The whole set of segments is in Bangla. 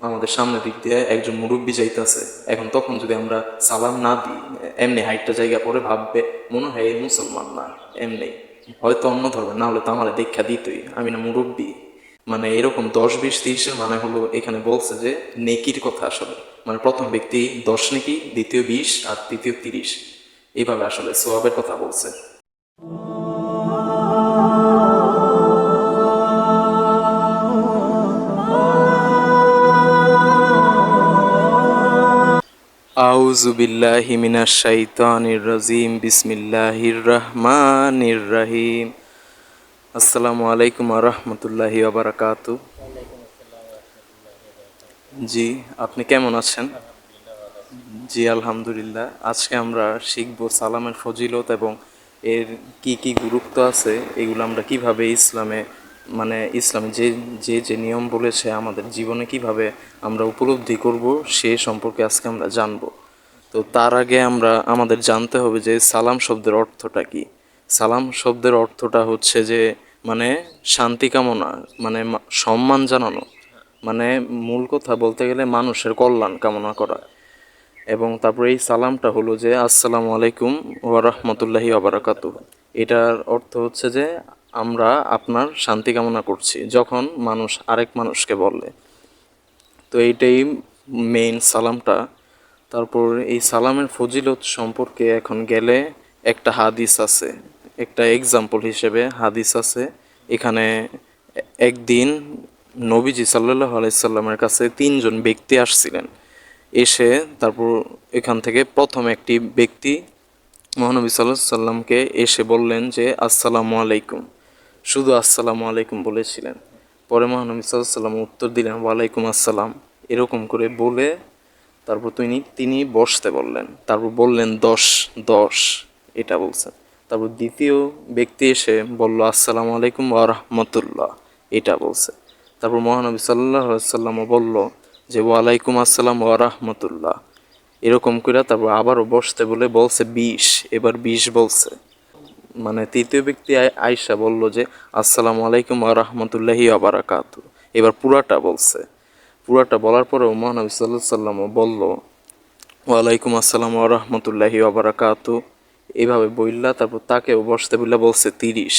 আমাদের সামনের দিক দিয়ে একজন মুরব্বী যাইতেছে। এখন তখন যদি আমরা সালাম না দিই, এমনি হাইটটা জায়গা পরে ভাববে, মনে হয় মুসলমান না, এমনি। হয়তো অন্য ধর্মের, না হলে তো আমার দীক্ষা দিতই। আমি না মুরব্বী। মানে এরকম দশ বিশ তিরিশের মানে হলো এখানে বলছে যে নেকির কথা আসলে। মানে প্রথম ব্যক্তি দশ নেকি, দ্বিতীয় বিশ আর তৃতীয় তিরিশ। এইভাবে আসলে সোয়াবের কথা বলছে। আউযু বিল্লাহি মিনাশ শাইতানির রাজিম, বিসমিল্লাহির রহিম। আসসালামু আলাইকুম জি, আপনি কেমন আছেন? জি, আলহামদুলিল্লাহ। আজকে আমরা শিখব সালামের ফজিলত এবং এর কি কি গুরুত্ব আছে, এগুলো আমরা কীভাবে ইসলামে মানে ইসলাম যে যে যে নিয়ম বলেছে আমাদের জীবনে কীভাবে আমরা উপলব্ধি করব সে সম্পর্কে আজকে আমরা জানব। তো তার আগে আমরা, আমাদের জানতে হবে যে সালাম শব্দের অর্থটা কি? সালাম শব্দের অর্থটা হচ্ছে যে মানে শান্তি কামনা মানে সম্মান জানানো মানে মূল কথা বলতে গেলে মানুষের কল্যাণ কামনা করা। এবং তারপরে এই সালামটা হলো যে, আসসালামু আলাইকুম ওয়া রাহমাতুল্লাহি ওয়া বারাকাতুহ। এটার অর্থ হচ্ছে যে আমরা আপনার শান্তি কামনা করছি, যখন মানুষ আরেক মানুষকে বলে। তো এইটাই মেইন সালামটা। তারপর এই সালামের ফজিলত সম্পর্কে এখন গেলে একটা হাদিস আছে, একটা এক্সাম্পল হিসেবে হাদিস আছে। এখানে একদিন নবীজি সাল্লাহ আলাইসাল্লামের কাছে তিনজন ব্যক্তি আসছিলেন। এসে তারপর এখান থেকে প্রথম একটি ব্যক্তি মহানবী সাল্লাহ সাল্লামকে এসে বললেন যে, আসসালামু আলাইকুম। শুধু আসসালামু আলাইকুম বলেছিলেন। পরে মহানবী সাল্লাম উত্তর দিলেন, ওয়ালাইকুম আসসালাম। এরকম করে বলে তারপর তিনি তিনি বসতে বললেন। তারপর বললেন, দশ দশ। এটা বলছেন। তারপর দ্বিতীয় ব্যক্তি এসে বলল, আসসালামু আলাইকুম রাহমাতুল্লাহ। এটা বলছে। তারপর মহানবী সাল্লাহ সাল্লামও বলল যে, ওয়ালাইকুম আসসালাম রাহমাতুল্লাহ। এরকম করে তারপর আবারও বসতে বলে বলছে, বিশ। এবার বিশ বলছে। মানে তৃতীয় ব্যক্তি আয়সা বলল যে, আসসালামু আলাইকুম ওয়া রাহমাতুল্লাহি ওয়া বারাকাতু এবার পুরাটা বলছে। পুরাটা বলার পরেও মহানবী সাল্লাহ সাল্লামও বলল ওয়ালাইকুম আসসালাম ওয়া রাহমাতুল্লাহি ওয়া এভাবে বললা তারপর তাকেও বসতে বললা বলছে তিরিশ।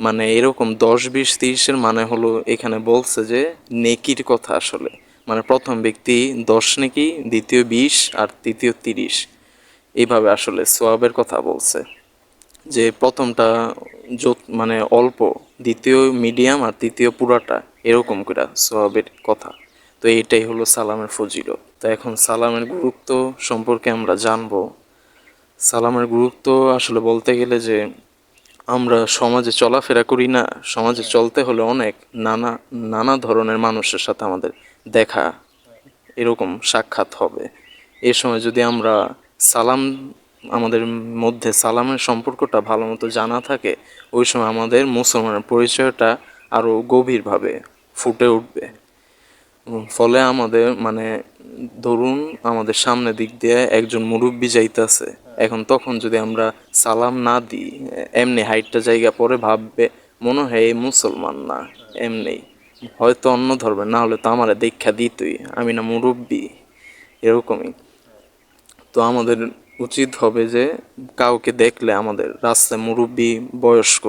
মানে এরকম দশ, বিশ, তিরিশের মানে হলো এখানে বলছে যে, নেকির কথা আসলে। মানে প্রথম ব্যক্তি দশ নেকি, দ্বিতীয় বিশ আর তৃতীয় তিরিশ। এইভাবে আসলে সোয়াবের কথা বলছে। যে প্রথমটা যত মানে অল্প, দ্বিতীয় মিডিয়াম আর তৃতীয় পুরাটা এরকম করে সোয়াবের কথা। তো এইটাই হলো সালামের ফজিলত। তো এখন সালামের গুরুত্ব সম্পর্কে আমরা জানব। সালামের গুরুত্ব আসলে বলতে গেলে যে আমরা সমাজে চলাফেরা করি না, সমাজে চলতে হলে অনেক নানা নানা ধরনের মানুষের সাথে আমাদের দেখা এরকম সাক্ষাৎ হবে। এ সময় যদি আমরা সালাম আমাদের মধ্যে সালামের সম্পর্কটা ভালো মতো জানা থাকে, ওই সময় আমাদের মুসলমানের পরিচয়টা আরও গভীরভাবে ফুটে উঠবে। ফলে আমাদের মানে ধরুন আমাদের সামনে দিক দিয়ে একজন মুরব্বী যাইতেছে, এখন তখন যদি আমরা সালাম না দিই, এমনি হাইটটা জায়গা পরে ভাববে, মনে হয় এই মুসলমান না, এমনি। হয়তো অন্য ধর্মের না হলে তো আমার দীক্ষা দিতই, আমি না মুরব্বী, এরকমই। তো আমাদের উচিত হবে যে কাউকে দেখলে আমাদের রাস্তায় মুরব্বী, বয়স্ক,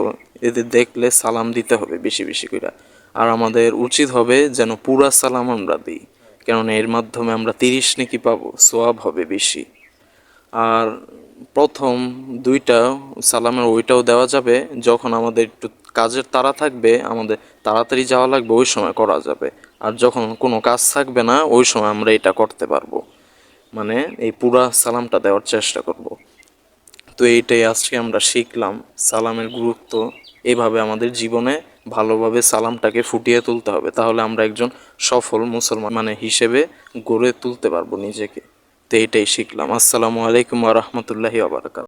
এদের দেখলে সালাম দিতে হবে বেশি বেশি করে আর আমাদের উচিত হবে যেন পুরা সালাম আমরা দিই, কেননা এর মাধ্যমে আমরা তিরিশ নাকি পাবো, সোয়াব হবে বেশি। আর প্রথম দুইটা সালামের ওইটাও দেওয়া যাবে, যখন আমাদের একটু কাজের তাড়া থাকবে, আমাদের তাড়াতাড়ি যাওয়া লাগবে, ওই সময় করা যাবে। আর যখন কোনো কাজ থাকবে না, ওই সময় আমরা এটা করতে পারব। মানে এই পুরা সালামটা দেওয়ার চেষ্টা করব। তো এইটাই আজকে আমরা শিখলাম সালামের গুরুত্ব। এভাবে আমাদের জীবনে ভালোভাবে সালামটাকে ফুটিয়ে তুলতে হবে। তাহলে আমরা একজন সফল মুসলমান মানে হিসেবে গড়ে তুলতে পারব নিজেকে। তো এইটাই শিখলাম। আসসালামু আলাইকুম রহমতুল্লাহি বারাকাতুহু।